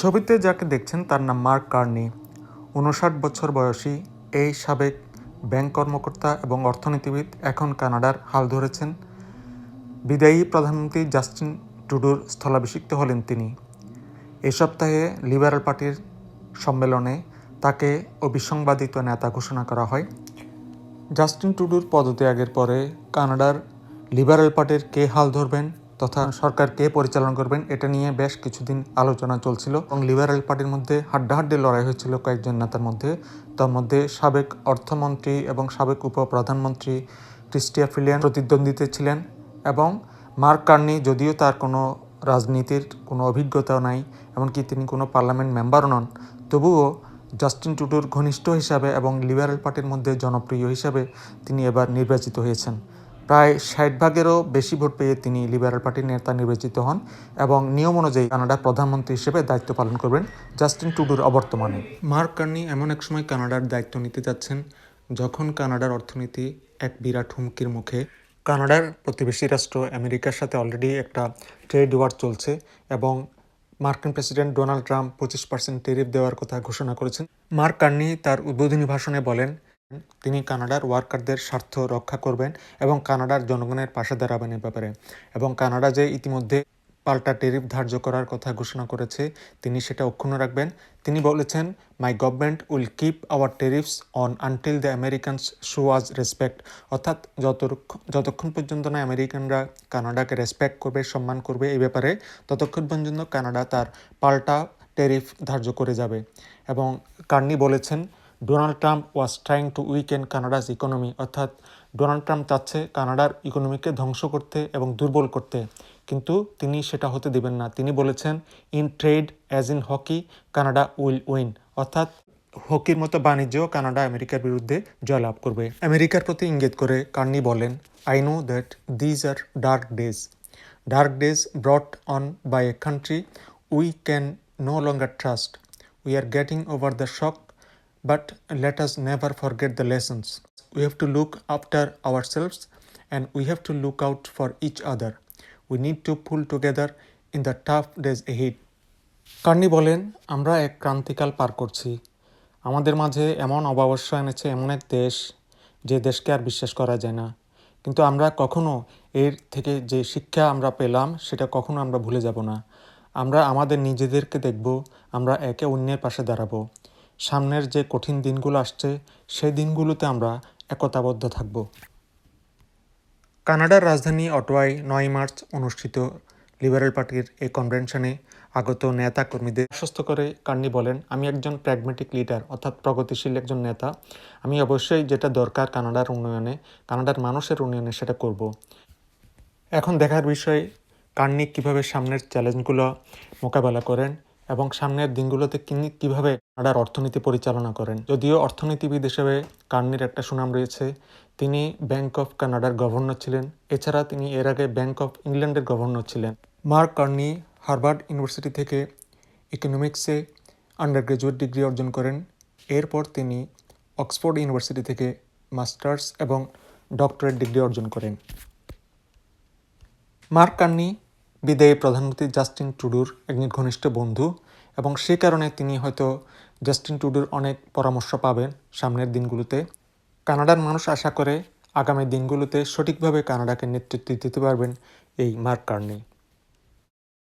ছবিতে যাকে দেখছেন তার নাম মার্ক কার্নি। উনষাট বছর বয়সী এই সাবেক ব্যাংক কর্মকর্তা এবং অর্থনীতিবিদ এখন কানাডার হাল ধরেছেন। বিদায়ী প্রধানমন্ত্রী জাস্টিন টুডুর স্থলাভিষিক্ত হলেন তিনি। এ সপ্তাহে লিবারেল পার্টির সম্মেলনে তাকে অবিসংবাদিত নেতা ঘোষণা করা হয়। জাস্টিন টুডুর পদত্যাগের পরে কানাডার লিবারেল পার্টির কে হাল ধরবেন? তথা সরকার কে পরিচালনা করবেন, এটা নিয়ে বেশ কিছুদিন আলোচনা চলছিল এবং লিবারেল পার্টির মধ্যে হাড্ডাহাড্ডি লড়াই হয়েছিল কয়েকজন নেতার মধ্যে। তার মধ্যে সাবেক অর্থমন্ত্রী এবং সাবেক উপপ্রধানমন্ত্রী ক্রিস্টিয়া ফিলিয়ান প্রতিদ্বন্দ্বিতে ছিলেন এবং মার্ক কার্নি যদিও তার কোনো রাজনীতির কোনো অভিজ্ঞতাও নাই, এমনকি তিনি কোনো পার্লামেন্ট মেম্বারও নন, তবুও জাস্টিন টুডুর ঘনিষ্ঠ হিসাবে এবং লিবারেল পার্টির মধ্যে জনপ্রিয় হিসাবে তিনি এবার নির্বাচিত হয়েছেন। প্রায় ষাট ভাগেরও বেশি ভোট পেয়ে তিনি লিবারেল পার্টির নেতা নির্বাচিত হন এবং নিয়ম অনুযায়ী কানাডার প্রধানমন্ত্রী হিসেবে দায়িত্ব পালন করবেন জাস্টিন টুডুর অবর্তমানে। মার্ক কার্নি এমন এক সময় কানাডার দায়িত্ব নিতে যাচ্ছেন, যখন কানাডার অর্থনীতি এক বিরাট হুমকির মুখে। কানাডার প্রতিবেশী রাষ্ট্র আমেরিকার সাথে অলরেডি একটা ট্রেড ওয়ার চলছে এবং মার্কিন প্রেসিডেন্ট ডোনাল্ড ট্রাম্প পঁচিশ পার্সেন্ট টেরিফ দেওয়ার কথা ঘোষণা করেছেন। মার্ক কার্নি তার উদ্বোধনী ভাষণে বলেন তিনি কানাডার ওয়ার্কারদের স্বার্থ রক্ষা করবেন এবং কানাডার জনগণের পাশে দাঁড়াবেন এ ব্যাপারে। এবং কানাডা যে ইতিমধ্যে পাল্টা টেরিফ ধার্য করার কথা ঘোষণা করেছে, তিনি সেটা অক্ষুণ্ণ রাখবেন। তিনি বলেছেন my government will keep our tariffs on until the Americans show us respect অর্থাৎ যতক্ষণ যতক্ষণ পর্যন্ত না আমেরিকানরা কানাডাকে রেসপেক্ট করবে, সম্মান করবে এই ব্যাপারে, ততক্ষণ পর্যন্ত কানাডা তার পাল্টা টেরিফ ধার্য করে যাবে। এবং কার্নি বলেছেন Donald Trump was trying to weaken Canada's economy অর্থাৎ ডোনাল্ড ট্রাম্প চাচ্ছে কানাডার ইকোনমিকে ধ্বংস করতে এবং দুর্বল করতে। কিন্তু তিনি সেটা হতে দিবেন না। তিনি বলেছেন in trade as in hockey Canada will win অর্থাৎ হকির মতো বাণিজ্য কানাডা আমেরিকার বিরুদ্ধে জয়লাভ করবে। আমেরিকার প্রতি ইঙ্গিত করে কার্নি বলেন I know that these are dark days dark days brought on by a country we can no longer trust we are getting over the shock but let us never forget the lessons. We have to look after ourselves and we have to look out for each other. We need to pull together in the tough days ahead. Carney বলেন আমরা এক ক্রান্তিকাল পার করছি আমাদের মাঝে এমন অবাবস্য এনেছে, এমন এক দেশ যে দেশকে আর বিশ্বাস করা যায় না কিন্তু আমরা কখনো এর থেকে যে শিক্ষা আমরা পেলাম, সেটা কখনো আমরা ভুলে যাব না আমরা আমাদের নিজেদেরকে দেখব, আমরা একে অন্যের পাশে দাঁড়াবো সামনের যে কঠিন দিনগুলো আসছে, সেই দিনগুলোতে আমরা একতাবদ্ধ থাকব। কানাডার রাজধানী অটোয়ায় নয় মার্চ অনুষ্ঠিত লিবারেল পার্টির এই কনভেনশনে আগত নেতা কর্মীদের আশ্বস্ত করে কার্নি বলেন, আমি একজন প্র্যাগমেটিক লিডার, অর্থাৎ প্রগতিশীল একজন নেতা। আমি অবশ্যই যেটা দরকার কানাডার উন্নয়নে, কানাডার মানুষের উন্নয়নে সেটা করব। এখন দেখার বিষয়, কার্নি কীভাবে সামনের চ্যালেঞ্জগুলো মোকাবেলা করেন এবং সামনের দিনগুলোতে তিনি কীভাবে কানাডার অর্থনীতি পরিচালনা করেন। যদিও অর্থনীতিবিদ হিসেবে কার্নির একটা সুনাম রয়েছে, তিনি ব্যাংক অফ কানাডার গভর্নর ছিলেন। এছাড়া তিনি এর আগে ব্যাংক অফ ইংল্যান্ডের গভর্নর ছিলেন। মার্ক কার্নি হার্ভার্ড ইউনিভার্সিটি থেকে ইকোনমিক্সে আন্ডার গ্রাজুয়েট ডিগ্রি অর্জন করেন। এরপর তিনি অক্সফোর্ড ইউনিভার্সিটি থেকে মাস্টার্স এবং ডক্টরেট ডিগ্রি অর্জন করেন। মার্ক কার্নি বিদায়ী প্রধানমন্ত্রী জাস্টিন টুডুর একজন ঘনিষ্ঠ বন্ধু এবং সে কারণে তিনি হয়তো জাস্টিন টুডুর অনেক পরামর্শ পাবেন সামনের দিনগুলোতে। কানাডার মানুষ আশা করে আগামী দিনগুলোতে সঠিকভাবে কানাডাকে নেতৃত্ব দিতে পারবেন এই মার্ক কার্নি।